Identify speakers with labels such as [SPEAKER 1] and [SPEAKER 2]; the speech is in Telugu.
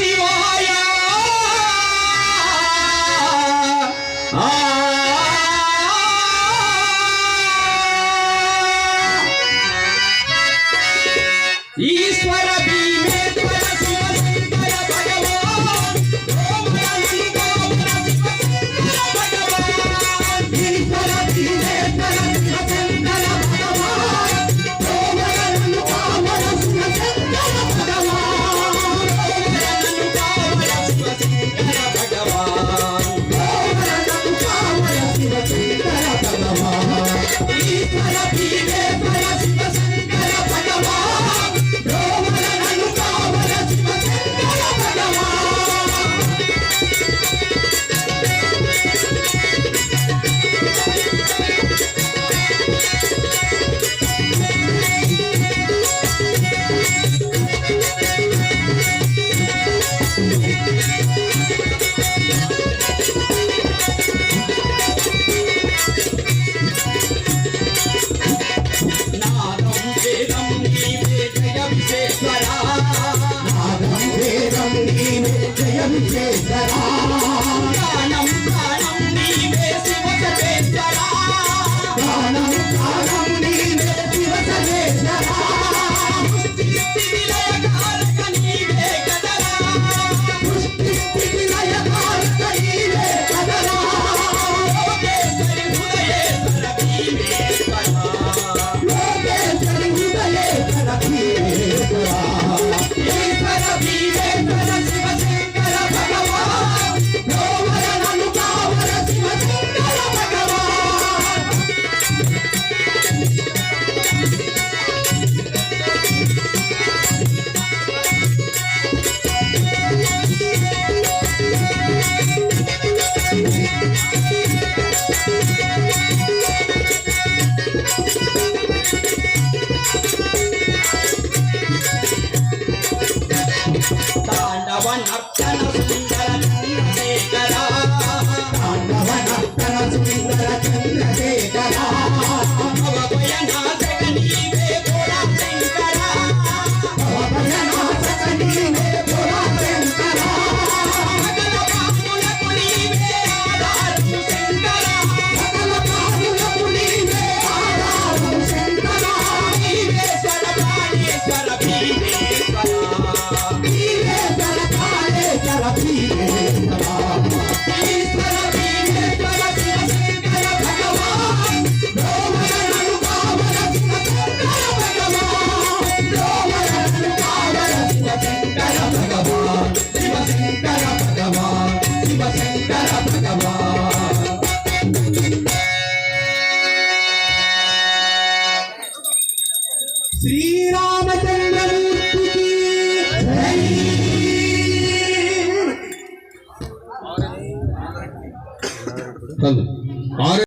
[SPEAKER 1] शिवाय para viver, para viver. జయం చేసరా one up, down, up. కాదు